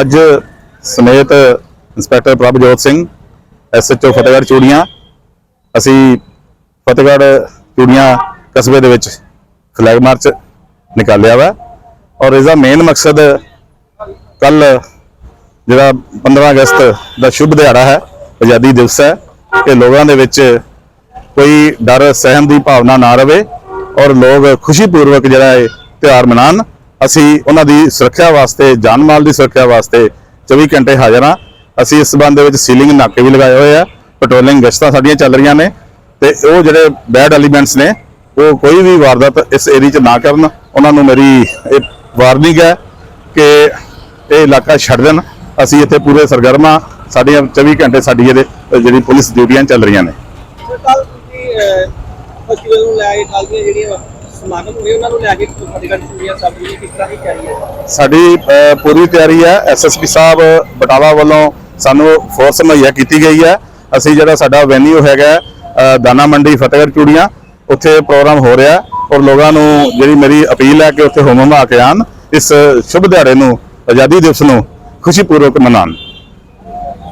ਅੱਜ ਸਮੇਤ inspector Prabhjot Singh SHO Fatehgarh Churian, ਅਸੀਂ ਫਤਿਹਗੜ੍ਹ ਚੂੜੀਆਂ ਕਸਬੇ ਦੇ ਵਿੱਚ ਫਲੈਗ ਮਾਰਚ ਨਿਕਾਲਿਆ ਵਾ। ਔਰ ਇਸ ਦਾ ਮੇਨ ਮਕਸਦ ਕੱਲ ਜਿਹੜਾ 15 ਅਗਸਤ ਦਾ ਸ਼ੁਭ ਦਿਹਾੜਾ ਹੈ, ਆਜ਼ਾਦੀ ਦਿਵਸ ਹੈ ਕਿ ਲੋਕਾਂ ਦੇ ਵਿੱਚ ਕੋਈ ਡਰ, ਸਹਿਮ ਦੀ ਭਾਵਨਾ ਨਾ ਰਵੇ ਔਰ ਲੋਕ ਖੁਸ਼ੀਪੂਰਵਕ ਜਿਹੜਾ ਇਹ ਤਿਉਹਾਰ ਮਨਾਉਣ। ਅਸੀਂ ਉਹਨਾਂ ਦੀ ਸੁਰੱਖਿਆ ਵਾਸਤੇ, ਜਾਨ ਮਾਲ ਦੀ ਸੁਰੱਖਿਆ ਵਾਸਤੇ 24 ਘੰਟੇ ਹਾਜ਼ਰ ਹਾਂ। ਅਸੀਂ ਇਸ ਸੰਬੰਧ ਦੇ ਵਿੱਚ ਸੀਲਿੰਗ ਨਾਕੇ ਵੀ ਲਗਾਏ ਹੋਏ ਆ, ਪੈਟਰੋਲਿੰਗ ਗਸ਼ਤਾਂ ਸਾਡੀਆਂ ਚੱਲ ਰਹੀਆਂ ਨੇ ਤੇ ਉਹ ਜਿਹੜੇ ਬੈਡ ਐਲੀਮੈਂਟਸ ਨੇ, ਉਹ ਕੋਈ ਵੀ ਵਾਰਦਾਤ ਇਸ ਏਰੀਆ 'ਚ ਨਾ ਕਰਨ। ਉਹਨਾਂ ਨੂੰ ਮੇਰੀ ਇਹ ਵਾਰਨਿੰਗ ਹੈ ਕਿ ਇਹ ਇਲਾਕਾ ਛੱਡ ਦੇਣ। ਅਸੀਂ ਇੱਥੇ ਪੂਰੇ ਸਰਗਰਮਾ ਸਾਡੀਆਂ 24 ਘੰਟੇ ਸਾਡੀ ਇਹਦੇ, ਜਿਹੜੀ ਪੁਲਿਸ ਡਿਊਟੀਆਂ ਚੱਲ ਰਹੀਆਂ ਨੇ। ਕੱਲ ਤੁਸੀਂ ਫੈਸਟੀਵਲ ਨੂੰ ਲੈ ਕੇ ਕੱਲ ਦੀਆਂ ਜਿਹੜੀਆਂ ਸਮਾਗਮ ਹੋਏ ਉਹਨਾਂ ਨੂੰ ਲੈ ਕੇ ਫਤਿਹਗੜ੍ਹ ਚੂੜੀਆਂ ਸਾਹਿਬ ਦੀ ਕਿਸ ਤਰ੍ਹਾਂ ਦੀ ਤਿਆਰੀ ਹੈ? ਸਾਡੀ ਅ, ਪੂਰੀ ਤਿਆਰੀ ਹੈ। ਐਸਐਸਪੀ ਸਾਹਿਬ ਬਟਾਲਾ ਵੱਲੋਂ ਸਾਨੂੰ ਫੋਰਸ ਮੁਹੱਈਆ ਕੀਤੀ ਗਈ ਹੈ। ਅਸੀਂ ਜਿਹੜਾ ਸਾਡਾ ਵੈਨਿਊ ਹੈਗਾ ਅ, ਦਾਣਾ ਮੰਡੀ ਫਤਿਹਗੜ੍ਹ ਚੂੜੀਆਂ ਉੱਥੇ ਪ੍ਰੋਗਰਾਮ ਹੋ ਰਿਹਾ ਔਰ ਲੋਕਾਂ ਨੂੰ ਜਿਹੜੀ ਮੇਰੀ ਅਪੀਲ ਹੈ ਕਿ ਉੱਥੇ ਹੁਮਮ ਹਮਾ ਕੇ ਆਉਣ ਇਸ ਸ਼ੁਭ ਦਿਹਾੜੇ ਨੂੰ ਆਜ਼ਾਦੀ ਦਿਵਸ ਨੂੰ ਖੁਸ਼ੀਪੂਰਵਕ ਮਨਾਉਣ।